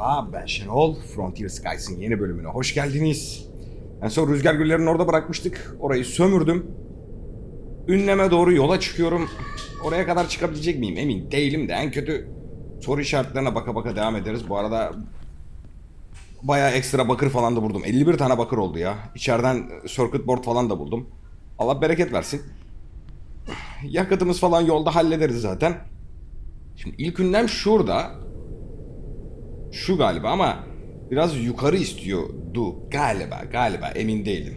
Merhaba ben Şenol. Frontier Skies'in yeni bölümüne hoş geldiniz. En son rüzgar güllerini orada bırakmıştık. Orayı sömürdüm. Ünleme doğru yola çıkıyorum. Oraya kadar çıkabilecek miyim emin değilim de en kötü soru işaretlerine baka baka devam ederiz. Bu arada bayağı ekstra bakır falan da buldum. 51 tane bakır oldu ya. İçeriden circuit board falan da buldum. Allah bereket versin. Yakıtımız falan yolda hallederiz zaten. Şimdi ilk ünlem şurada. Şu galiba ama biraz yukarı istiyordu galiba galiba emin değilim.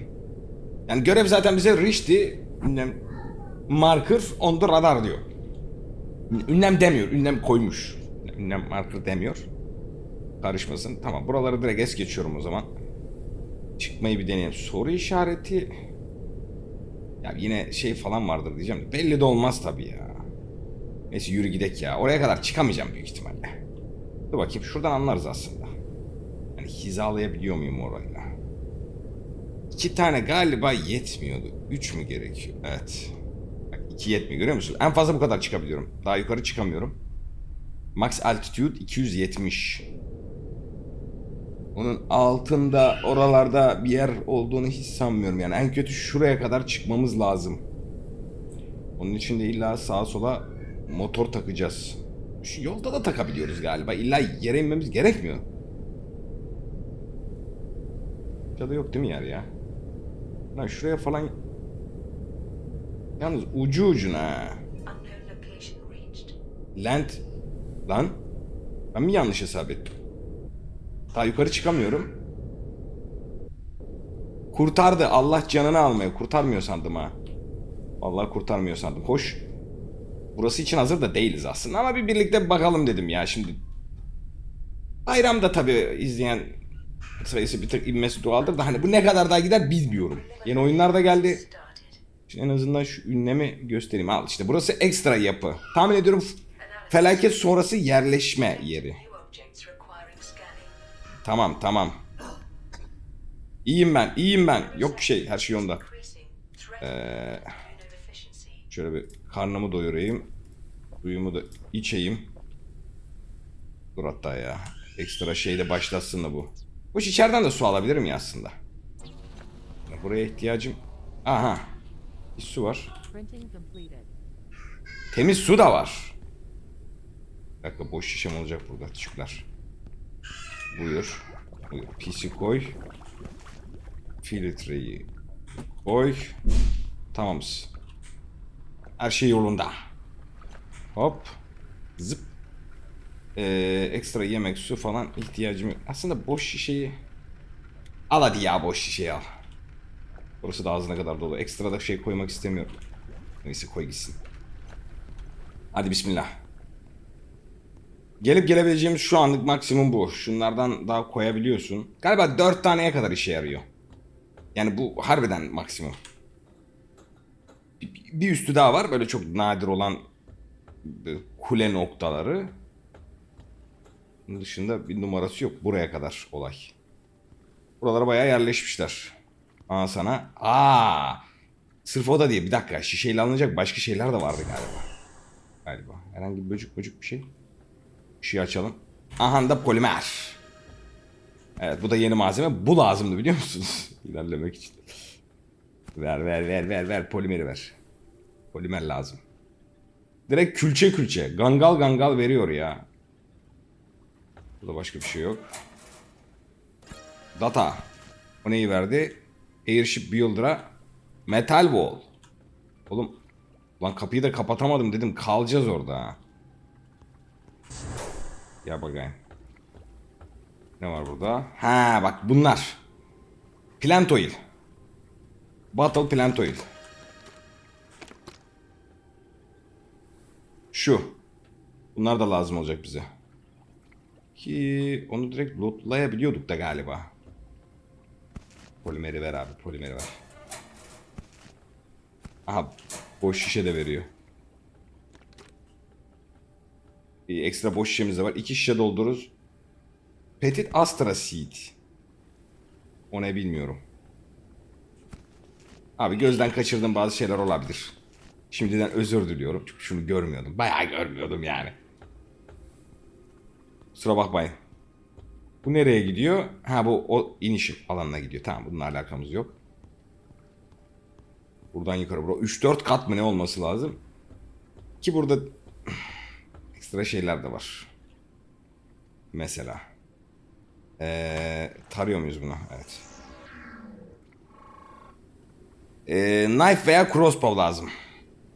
Yani görev zaten bize Rich'ti. Ünlem marker on the radar diyor. Ünlem demiyor. Ünlem koymuş. Ünlem marker demiyor. Karışmasın. Tamam buraları direkt es geçiyorum o zaman. Çıkmayı bir deneyelim. Soru işareti... Ya yine şey falan vardır diyeceğim. Belli de olmaz tabii ya. Neyse yürü gidek ya. Oraya kadar çıkamayacağım büyük ihtimalle. Dur bakayım şuradan anlarız aslında. Yani hizalayabiliyor muyum orayla? İki tane galiba yetmiyordu. Üç mü gerekiyor? Evet. Bak iki yetmiyor görüyor musun? En fazla bu kadar çıkabiliyorum. Daha yukarı çıkamıyorum. Max altitude 270. Onun altında oralarda bir yer olduğunu hiç sanmıyorum. Yani en kötü şuraya kadar çıkmamız lazım. Onun için de illa sağa sola motor takacağız. Şu yolda da takabiliyoruz galiba. İlla yere inmemiz gerekmiyor. Ya da yok değil mi yer ya? Lan şuraya falan... Yalnız ucu ucuna. Land... Lan? Ben mi yanlış hesap ettim? Daha yukarı çıkamıyorum. Kurtardı. Allah canını almaya. Kurtarmıyor sandım ha. Vallahi kurtarmıyor sandım. Hoş. Burası için hazır da değiliz aslında ama bir birlikte bakalım dedim ya şimdi. Bayramda tabii izleyen sayısı bir tık inmesi doğaldır da hani bu ne kadar daha gider bilmiyorum. Yeni oyunlar da geldi. Şimdi en azından şu ünlemi göstereyim. Al işte burası ekstra yapı. Tahmin ediyorum felaket sonrası yerleşme yeri. Tamam tamam. İyiyim ben, iyiyim ben. Yok bir şey, her şey. Threat. Ee, şöyle bir karnımı doyurayım. Suyumu da içeyim. Dur hatta ya. Ekstra şey de başlatsın da bu. Bu içeriden de su alabilirim ya aslında. Ya Buraya ihtiyacım... Aha. Bir su var. Temiz su da var. Bir dakika boş şişem olacak burada. Teşekkürler. Buyur. Buyur. Pisi koy. Filtreyi koy. Tamamız. Her şey yolunda. Hop. Zıp. Ee, ekstra yemek, su falan ihtiyacım yok. Aslında boş şişeyi... Al hadi ya boş şişeyi al. Burası da ağzına kadar dolu. Ekstra da şey koymak istemiyorum. Neyse koy gitsin. Hadi bismillah. Gelip gelebileceğimiz şu anlık maksimum bu. Şunlardan daha koyabiliyorsun. Galiba 4 taneye kadar işe yarıyor. Yani bu harbiden maksimum. Bir, bir üstü daha var. Böyle çok nadir olan kule noktaları. Dışında bir numarası yok. Buraya kadar olay. Buralara bayağı yerleşmişler. Aa sana. Aa. Sırf o da diye. Bir dakika. Şişeyle alınacak başka şeyler de vardı galiba. Galiba. Herhangi bir böcük böcük bir şey. Işığı açalım. Aha da polimer. Evet bu da yeni malzeme. Bu lazımdı biliyor musunuz? İlerlemek için. Ver ver ver ver ver polimeri ver. Polimer lazım. Direkt külçe külçe. Gangal gangal veriyor ya. Burada başka bir şey yok. Data. O neyi verdi? Airship Builder'a Metal Wall. Oğlum lan kapıyı da kapatamadım dedim. Kalacağız orada ha. Ya bakayım. Ne var burada? Ha bak bunlar. Plant oil. Bottle Şu. Bunlar da lazım olacak bize. Ki onu direkt lootlayabiliyorduk da galiba. Polimeri ver abi polimeri ver. Aha boş şişe de veriyor. Bir ekstra boş şişemiz de var. İki şişe doldururuz. Petit Astra Seed. O ne bilmiyorum. Abi gözden kaçırdığım bazı şeyler olabilir. Şimdiden özür diliyorum. Çünkü şunu görmüyordum. Bayağı görmüyordum yani. Kusura bakmayın. Bu nereye gidiyor? Ha bu o iniş alanına gidiyor. Tamam bununla alakamız yok. Buradan yukarı. Bura 3-4 kat mı ne olması lazım? Ki burada ekstra şeyler de var. Mesela. Ee, tarıyor muyuz bunu? Evet. Ee, knife veya crossbow lazım.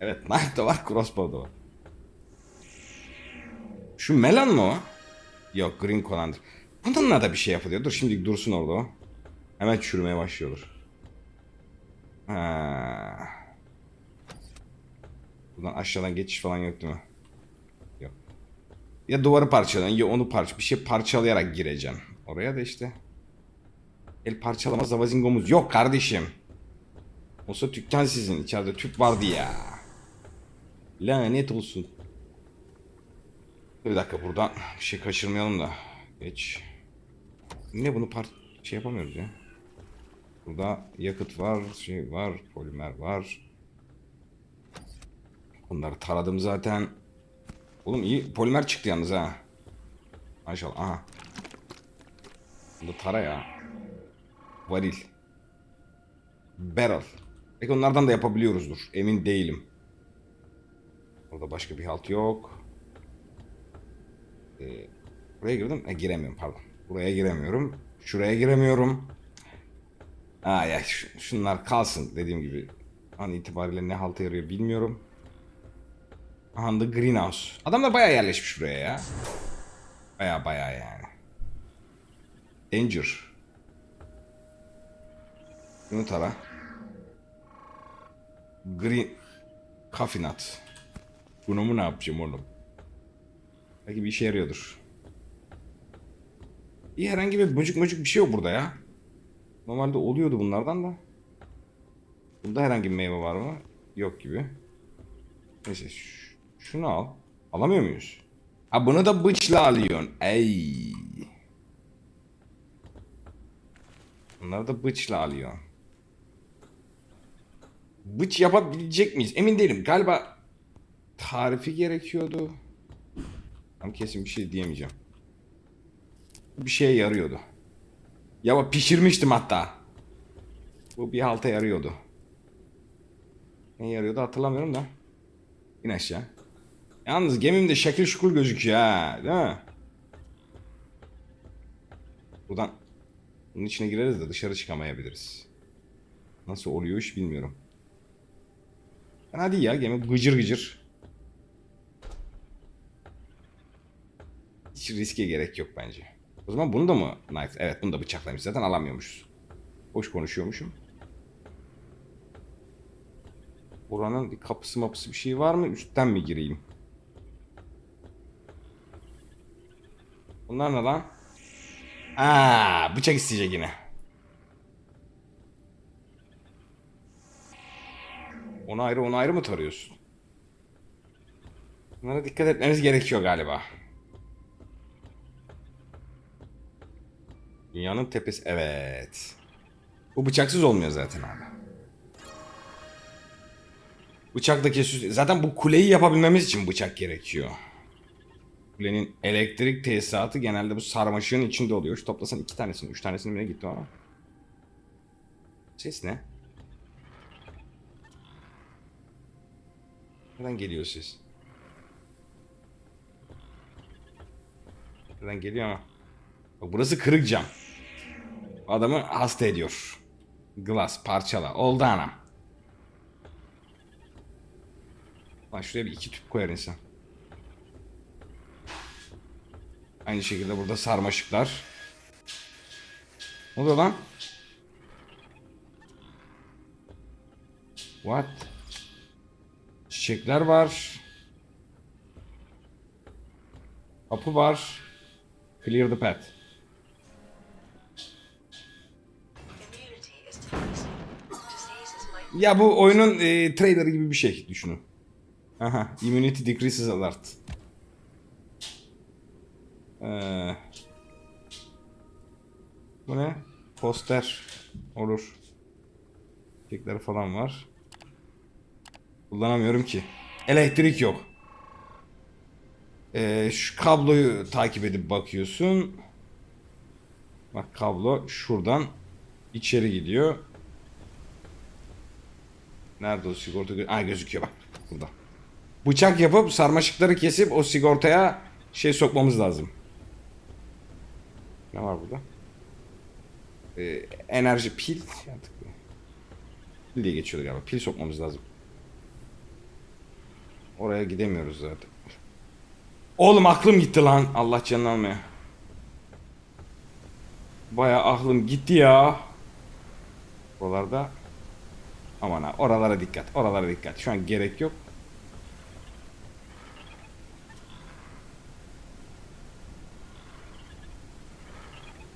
Evet knife de var crossbow da var. Şu melon mu o? Yok green colander. Bununla da bir şey yapılıyor. Dur şimdi dursun orada o. Hemen çürümeye başlıyordur. Ha. Buradan aşağıdan geçiş falan yok değil mi? Yok. Ya duvarı parçalayan ya onu parça bir şey parçalayarak gireceksin. Oraya da işte. El parçalama zavazingomuz yok kardeşim. Olsa dükkan sizin. içeride tüp vardı ya. Lanet olsun. Bir dakika buradan bir şey kaçırmayalım da. Geç. Ne bunu par şey yapamıyoruz ya. Burada yakıt var, şey var, polimer var. Bunları taradım zaten. Oğlum iyi polimer çıktı yalnız ha. Maşallah. Aha. Bunu tara ya. Varil. Barrel. Peki onlardan da yapabiliyoruzdur. Emin değilim. Burada başka bir halt yok. Ee, buraya girdim. E, giremiyorum pardon. Buraya giremiyorum. Şuraya giremiyorum. Aa ya şunlar kalsın dediğim gibi. An itibariyle ne halta yarıyor bilmiyorum. Aha da greenhouse. Adamlar bayağı yerleşmiş buraya ya. Bayağı bayağı yani. Danger. Bunu tara. Green nut. Bunu mu ne yapacağım oğlum? Belki bir işe yarıyordur. İyi herhangi bir böcük möcük bir şey yok burada ya. Normalde oluyordu bunlardan da. Bunda herhangi bir meyve var mı? Yok gibi. Neyse şunu al. Alamıyor muyuz? Ha bunu da bıçla alıyorsun. Ey. Bunları da bıçla alıyorsun. Bıç yapabilecek miyiz? Emin değilim. Galiba tarifi gerekiyordu. Tam kesin bir şey diyemeyeceğim. Bir şeye yarıyordu. Ya pişirmiştim hatta. Bu bir halta yarıyordu. Ne yarıyordu hatırlamıyorum da. İn aşağı. Yalnız gemim de şekil şukul gözüküyor ha. Değil mi? Buradan bunun içine gireriz de dışarı çıkamayabiliriz. Nasıl oluyor iş bilmiyorum. Değil ya gemi gıcır gıcır. Hiç riske gerek yok bence. O zaman bunu da mı knife? Evet bunu da bıçaklamış zaten alamıyormuşuz. Boş konuşuyormuşum. Buranın bir kapısı mapısı bir şey var mı? Üstten mi gireyim? Bunlar ne lan? Aa, bıçak isteyecek yine. Onu ayrı onu ayrı mı tarıyorsun? Bunlara dikkat etmemiz gerekiyor galiba. Dünyanın tepesi evet. Bu bıçaksız olmuyor zaten abi. Bıçak da kesiyor. Zaten bu kuleyi yapabilmemiz için bıçak gerekiyor. Kulenin elektrik tesisatı genelde bu sarmaşığın içinde oluyor. Şu toplasan iki tanesini, üç tanesini bile gitti ama. Ses ne? Nereden geliyor ses? Nereden geliyor ama? Bak burası kırık cam. Adamı hasta ediyor. Glass parçala. Oldu anam. Lan şuraya bir iki tüp koyar insan. Aynı şekilde burada sarmaşıklar. Ne oluyor lan? What? Çiçekler var. Kapı var. Clear the path. Ya bu oyunun e, trailer gibi bir şey düşünün. Aha, immunity decreases alert. Ee, bu ne? Poster olur. Çiçekler falan var. Kullanamıyorum ki. Elektrik yok. Ee, şu kabloyu takip edip bakıyorsun. Bak kablo şuradan içeri gidiyor. Nerede o sigorta? gö- Ha gözüküyor bak burada. Bıçak yapıp sarmaşıkları kesip o sigortaya şey sokmamız lazım. Ne var burada? Ee, enerji pil. Artık pil diye geçiyordu galiba. Pil sokmamız lazım. Oraya gidemiyoruz zaten. Oğlum aklım gitti lan. Allah canını almaya. Baya aklım gitti ya. Oralarda. Aman ha oralara dikkat. Oralara dikkat. Şu an gerek yok.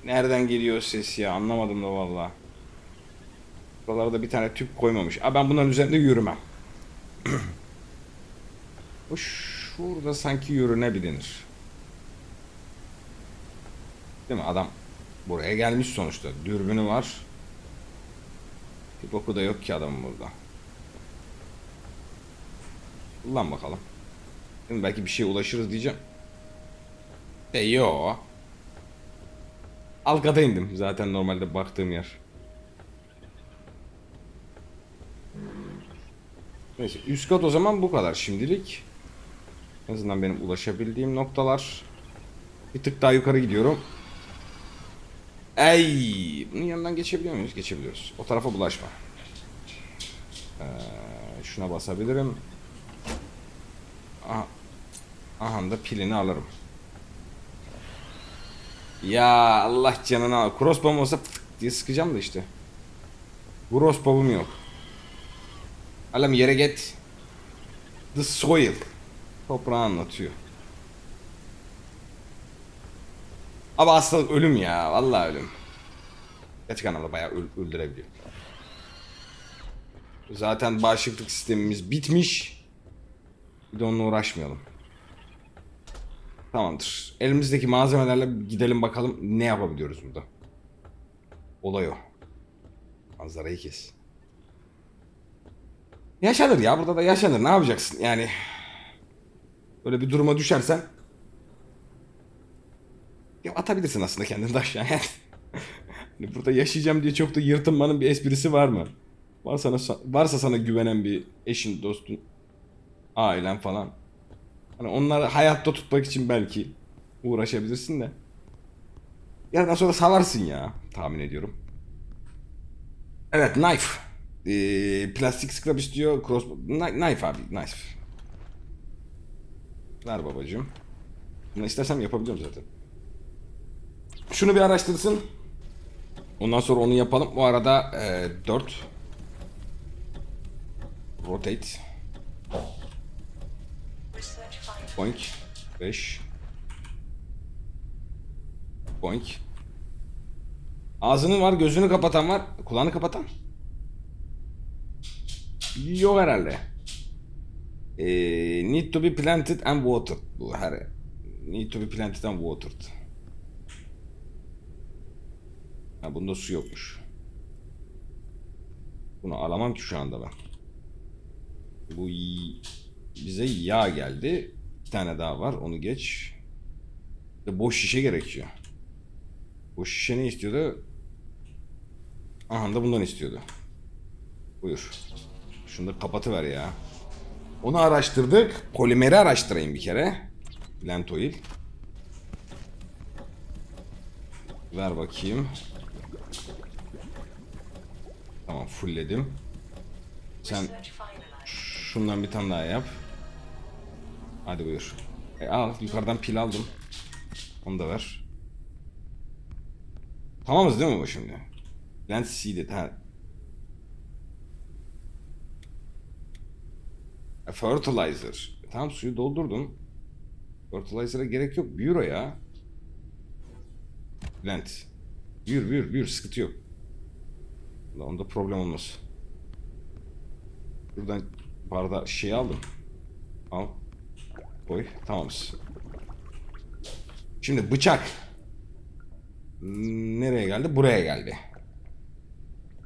Nereden geliyor ses ya? Anlamadım da valla. Buralara bir tane tüp koymamış. Aa, ben bunların üzerinde yürümem. Bu şurada sanki yürünebilir. Değil mi? Adam buraya gelmiş sonuçta. Dürbünü var. Bir boku da yok ki adamın burada. Kullan bakalım. Belki bir şeye ulaşırız diyeceğim. De yo. Alkada indim. Zaten normalde baktığım yer. Neyse üst kat o zaman bu kadar şimdilik. En azından benim ulaşabildiğim noktalar. Bir tık daha yukarı gidiyorum. Ey, bunun yanından geçebiliyor muyuz? Geçebiliyoruz. O tarafa bulaşma. Ee, şuna basabilirim. Aha. Aha da pilini alırım. Ya Allah canına al. Crossbow'um olsa pıtık diye sıkacağım da işte. Crossbow'um yok. Alem yere get. The soil. Toprağı anlatıyor. Ama hastalık ölüm ya. Vallahi ölüm. Gerçek anlamda bayağı öl- öldürebiliyor. Zaten bağışıklık sistemimiz bitmiş. Bir de onunla uğraşmayalım. Tamamdır. Elimizdeki malzemelerle gidelim bakalım ne yapabiliyoruz burada. Olay o. Manzarayı kes. Yaşanır ya burada da yaşanır. Ne yapacaksın yani? Böyle bir duruma düşersen ya atabilirsin aslında kendini de aşağıya. hani burada yaşayacağım diye çok da yırtınmanın bir esprisi var mı? Var sana, varsa sana güvenen bir eşin, dostun, ailen falan. Hani onları hayatta tutmak için belki uğraşabilirsin de. Yerden sonra salarsın ya tahmin ediyorum. Evet knife. Ee, plastik scrap istiyor. Cross... Kni- Knife abi knife. Ver babacığım. Bunu istersem yapabiliyorum zaten. Şunu bir araştırsın. Ondan sonra onu yapalım. Bu arada e, 4 Rotate. Boink 5 Boink Ağzını var, gözünü kapatan var. Kulağını kapatan? Yok herhalde. Ee, need to be planted and watered. Bu her need to be planted and watered. Ha bunda su yokmuş. Bunu alamam ki şu anda ben. Bu bize yağ geldi. Bir tane daha var. Onu geç. De boş şişe gerekiyor. Boş şişe ne istiyordu? Aha da bundan istiyordu. Buyur. Şunu da kapatıver ya. Onu araştırdık. Polimeri araştırayım bir kere. Blend oil. Ver bakayım. Tamam fullledim. Sen şundan bir tane daha yap. Hadi buyur. E, al yukarıdan pil aldım. Onu da ver. Tamamız değil mi bu şimdi? Plant seeded ha. A fertilizer. E, Tamam suyu doldurdum. Fertilizer'a gerek yok. Büyür ya. Plant. Büyür büyür büyür sıkıntı yok. Onda problem olmaz. Buradan barda şey aldım. Al. Koy. Tamamız. Şimdi bıçak. Nereye geldi? Buraya geldi.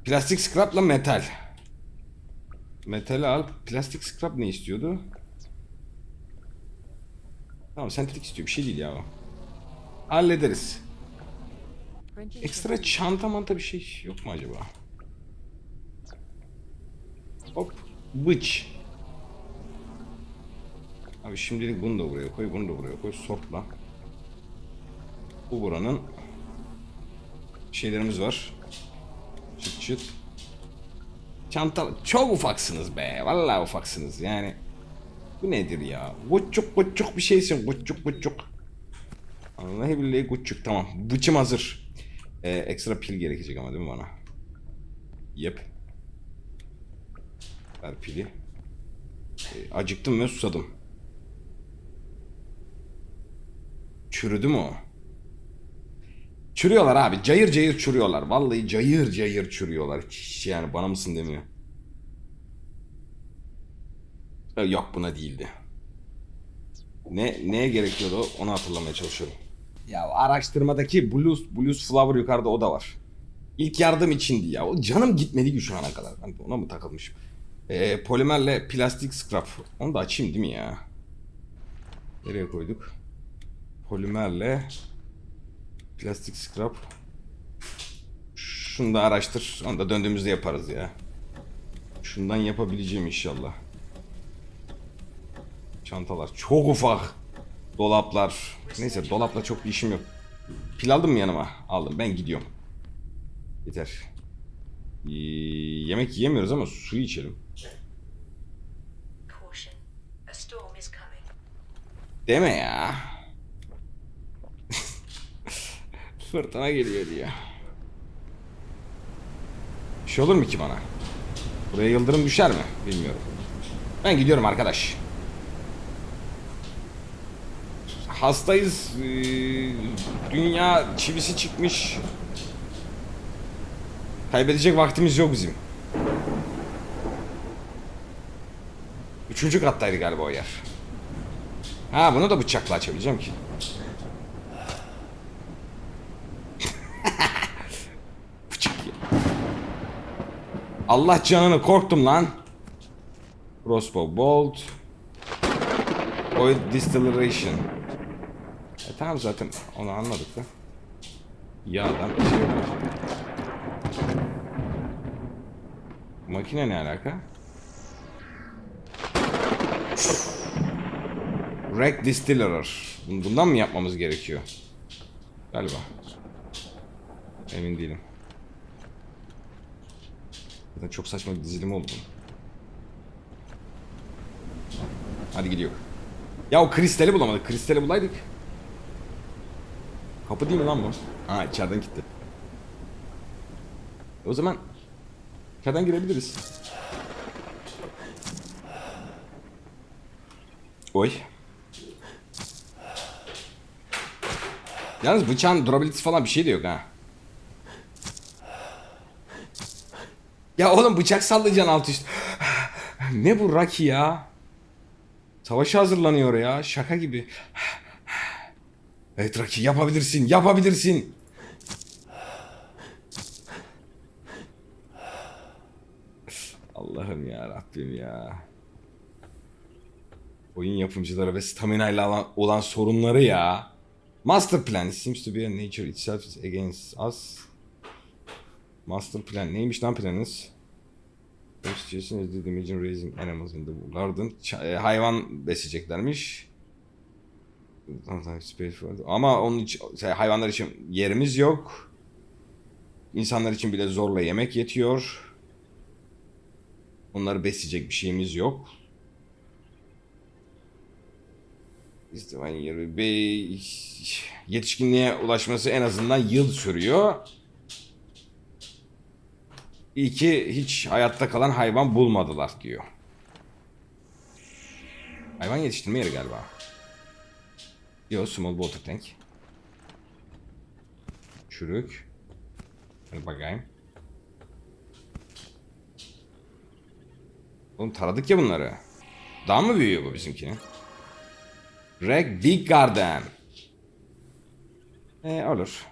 Plastik scrapla metal. Metali al. Plastik scrap ne istiyordu? Tamam sentetik istiyor. Bir şey değil ya o. Hallederiz. Ekstra çanta manta bir şey yok mu acaba? Hop. Bıç. Abi şimdilik bunu da buraya koy, bunu da buraya koy. Sortla. Bu buranın şeylerimiz var. Çıt çıt. Çanta çok ufaksınız be. Vallahi ufaksınız yani. Bu nedir ya? Guçuk guçuk bir şeysin. Guçuk guçuk. Vallahi billahi guçuk tamam. Bıçım hazır. Ee, ekstra pil gerekecek ama değil mi bana? Yep. Ver pili. Ee, acıktım ve susadım. Çürüdü mü o? Çürüyorlar abi. Cayır cayır çürüyorlar. Vallahi cayır cayır çürüyorlar. Hiç yani bana mısın demiyor. Ee, Yok buna değildi. Ne neye gerekiyordu onu hatırlamaya çalışıyorum. Ya araştırmadaki blues blues flower yukarıda o da var. İlk yardım içindi ya. O canım gitmedi ki şu ana kadar. De ona mı takılmışım? Ee, polimerle plastik scrap. Onu da açayım değil mi ya? Nereye koyduk? Polimerle plastik scrap. Şunu da araştır. Onu da döndüğümüzde yaparız ya. Şundan yapabileceğim inşallah. Çantalar çok ufak. Dolaplar. Neyse dolapla çok bir işim yok. Pil aldım mı yanıma? Aldım. Ben gidiyorum. Yeter. Ee, yemek yiyemiyoruz ama su içelim. Caution. A storm is coming. Deme ya. Fırtına geliyor diyor. Bir şey olur mu ki bana? Buraya yıldırım düşer mi? Bilmiyorum. Ben gidiyorum arkadaş. Hastayız. Ee, Dünya çivisi çıkmış. Kaybedecek vaktimiz yok bizim. Üçüncü kattaydı galiba o yer. Ha bunu da bıçakla açabileceğim ki. Bıçak ya. Allah canını korktum lan. Crossbow bolt. Oil distillation. E tamam zaten onu anladık da. Yağdan bir şey yok. Makine ne alaka? Rack Distiller. Bun- Bundan mı yapmamız gerekiyor? Galiba. Emin değilim. Zaten çok saçma bir dizilim oldu. Hadi gidiyor. Ya o kristali bulamadık. Kristali bulaydık. Kapı değil mi lan bu? Ha içeriden gitti. O zaman içeriden girebiliriz. Oy. Yalnız bıçağın durabilitesi falan bir şey de yok ha. Ya oğlum bıçak sallayacaksın alt üst. ne bu Rocky ya? Savaşa hazırlanıyor ya. Şaka gibi. Evet Rocky yapabilirsin. Yapabilirsin. Allah'ım ya Rabbim ya. Oyun yapımcıları ve stamina ile olan sorunları ya. Master plan seems to be a nature itself is against us. Master plan neymiş lan planınız? Suggestion is the imagine raising animals in the garden. E, hayvan for- Ama onun için hayvanlar için yerimiz yok. İnsanlar için bile zorla yemek yetiyor. Onları besleyecek bir şeyimiz yok. İstivan yeri bir yetişkinliğe ulaşması en azından yıl sürüyor. İyi ki hiç hayatta kalan hayvan bulmadılar diyor. Hayvan yetiştirme yeri galiba. Yo small water tank. Çürük. Hadi bakayım. Oğlum taradık ya bunları. Daha mı büyüyor bu bizimkinin? Reg Big Garden. Ee, olur.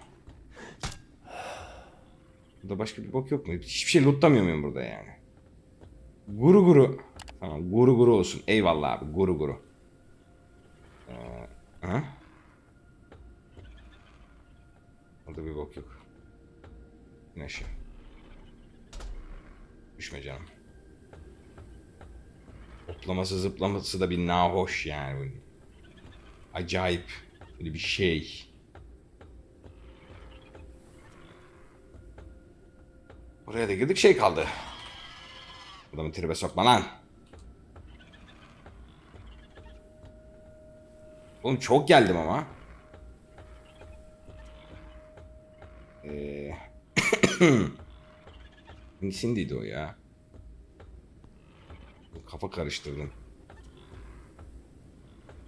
Burada başka bir bok yok mu? Hiçbir şey lootlamıyor muyum burada yani? Guru guru. Tamam guru guru olsun. Eyvallah abi guru guru. Ee, ha? Burada bir bok yok. Aşağı. Düşme canım. Hoplaması zıplaması da bir nahoş yani. Acayip. Böyle bir şey. Oraya da girdik şey kaldı. Adamı tribe sokma lan. Oğlum çok geldim ama. Eee... Hangisindeydi o ya? Kafa karıştırdım.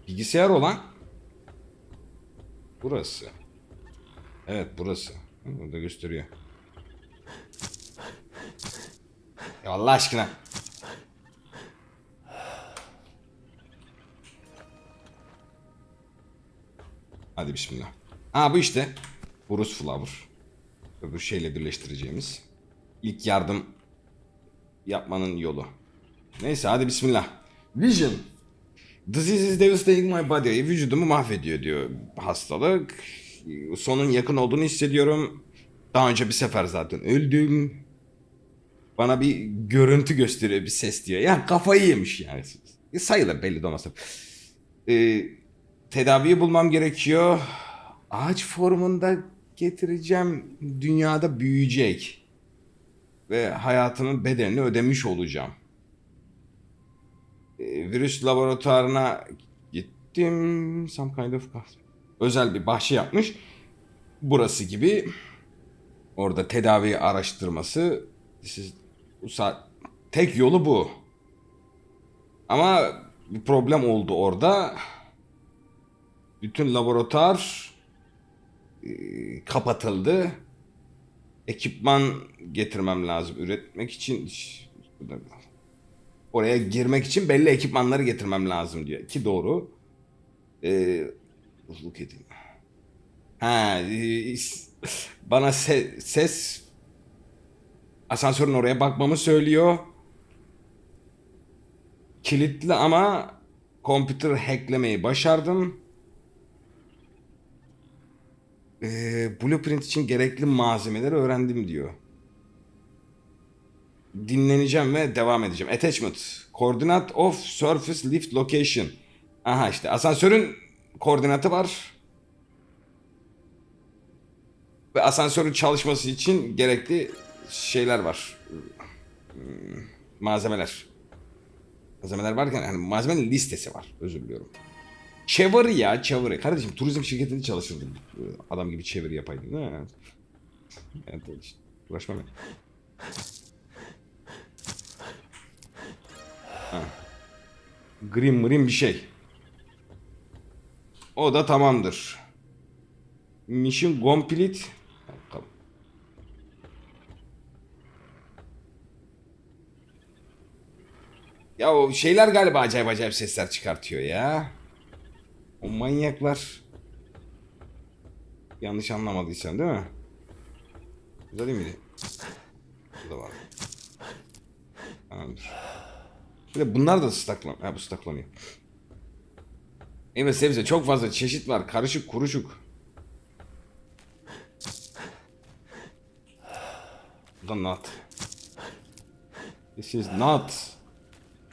Bilgisayar olan burası. Evet burası. Burada gösteriyor. Ya Allah aşkına. Hadi bismillah. Ha bu işte. Bruce Flower. Öbür şeyle birleştireceğimiz. İlk yardım yapmanın yolu. Neyse hadi bismillah. Vision. Disease is devastating my body. Vücudumu mahvediyor diyor hastalık. Sonun yakın olduğunu hissediyorum. Daha önce bir sefer zaten öldüm. Bana bir görüntü gösteriyor, bir ses diyor. Yani kafayı yemiş yani. Sayılır belli de olmasa. Ee, tedaviyi bulmam gerekiyor. Ağaç formunda getireceğim. Dünyada büyüyecek. Ve hayatımın bedelini ödemiş olacağım. Ee, virüs laboratuvarına gittim. Some kind of özel bir bahçe yapmış. Burası gibi. Orada tedavi araştırması. İs- bu saat tek yolu bu. Ama bir problem oldu orada. Bütün laboratuvar e, kapatıldı. Ekipman getirmem lazım üretmek için. Oraya girmek için belli ekipmanları getirmem lazım diyor. Ki doğru. Ee, look edeyim. Ha, e, bana se- ses asansörün oraya bakmamı söylüyor. Kilitli ama computer hacklemeyi başardım. Ee, blueprint için gerekli malzemeleri öğrendim diyor. Dinleneceğim ve devam edeceğim. Attachment. Coordinate of surface lift location. Aha işte asansörün koordinatı var. Ve asansörün çalışması için gerekli şeyler var. Hmm, Malzemeler. Malzemeler varken hani malzemenin listesi var. Özür diliyorum. Çeviri ya çeviri. Kardeşim turizm şirketinde çalışırdım. Adam gibi çeviri değil mi? Evet, uğraşmam ben. Grim grim bir şey. O da tamamdır. Mission complete. Ya o şeyler galiba acayip acayip sesler çıkartıyor ya. O manyaklar. Yanlış anlamadıysan değil mi? Güzel değil miydi? Bu da var. Tamamdır. De bunlar da ıslaklan. Ha bu ıslaklanıyor. Evet sebze çok fazla çeşit var. Karışık kuruşuk. Bu nut. This is nut.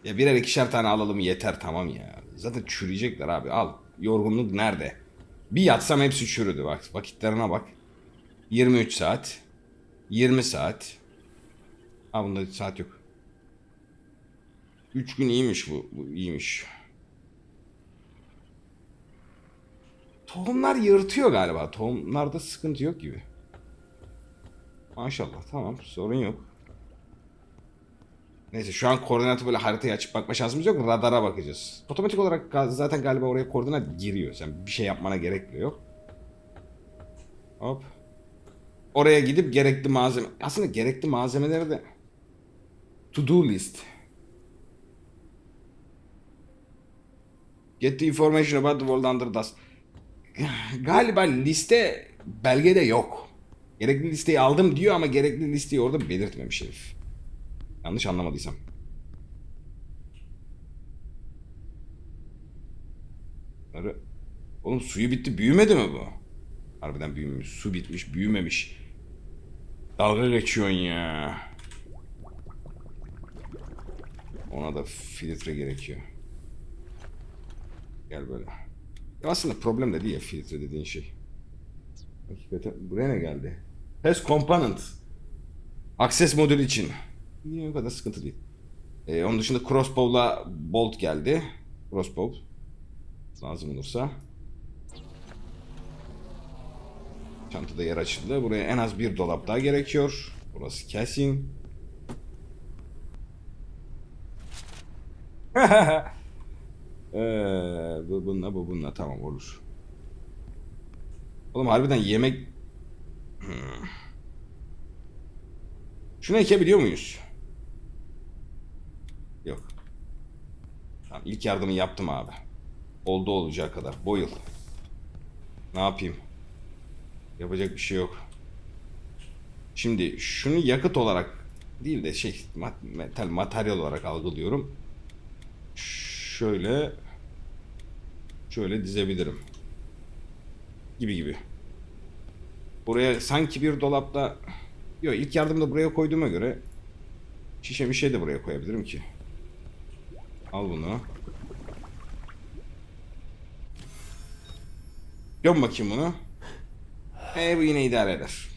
Ya birer ikişer tane alalım yeter tamam ya. Zaten çürüyecekler abi al. Yorgunluk nerede? Bir yatsam hepsi çürüdü bak. Vakitlerine bak. 23 saat. 20 saat. Ha bunda saat yok. 3 gün iyiymiş bu. Bu iyiymiş. Tohumlar yırtıyor galiba. Tohumlarda sıkıntı yok gibi. Maşallah tamam sorun yok. Neyse şu an koordinatı böyle haritayı açıp bakma şansımız yok. Radara bakacağız. Otomatik olarak zaten galiba oraya koordinat giriyor. Sen bir şey yapmana gerek bile yok. Hop. Oraya gidip gerekli malzeme... Aslında gerekli malzemeleri de... To do list. Get the information about the world under dust. Galiba liste belgede yok. Gerekli listeyi aldım diyor ama gerekli listeyi orada belirtmemiş herif. Yanlış anlamadıysam. Arı- Oğlum suyu bitti büyümedi mi bu? Harbiden büyümüş. Su bitmiş büyümemiş. Dalga geçiyorsun ya. Ona da filtre gerekiyor. Gel böyle. Ya aslında problem de değil ya filtre dediğin şey. Hakikaten buraya ne geldi? Test component. Access modülü için. Niye o kadar sıkıntı değil. Ee, onun dışında crossbow'la bolt geldi. Crossbow. Lazım olursa. Çantada yer açıldı. Buraya en az bir dolap daha gerekiyor. Burası kesin. ee, bu bununla bu bununla tamam olur. Oğlum harbiden yemek... Şunu ekebiliyor muyuz? Yok. Tamam ilk yardımı yaptım abi. Oldu olacağı kadar. Bu yıl. Ne yapayım? Yapacak bir şey yok. Şimdi şunu yakıt olarak değil de şey mat- metal materyal olarak algılıyorum. Şöyle şöyle dizebilirim. Gibi gibi. Buraya sanki bir dolapta Yok ilk yardımda buraya koyduğuma göre şişe bir şey de buraya koyabilirim ki. Al bunu. Göm bakayım bunu. E bu yine idare eder.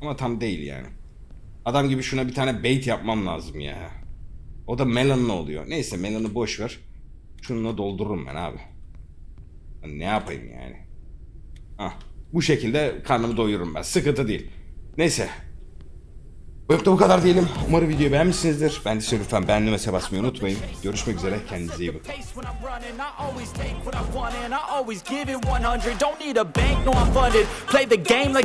Ama tam değil yani. Adam gibi şuna bir tane bait yapmam lazım ya. O da melonla oluyor. Neyse melonu boş ver. Şununla doldururum ben abi. Ben ne yapayım yani? Ah, bu şekilde karnımı doyururum ben. Sıkıntı değil. Neyse. Bu hafta bu kadar diyelim. Umarım videoyu beğenmişsinizdir. Ben de lütfen beğenme ve basmayı unutmayın. Görüşmek üzere. Kendinize iyi bakın. pace when I'm running. I always take what I want and I always give it 100. Don't need a bank, no I'm funded. Play the game like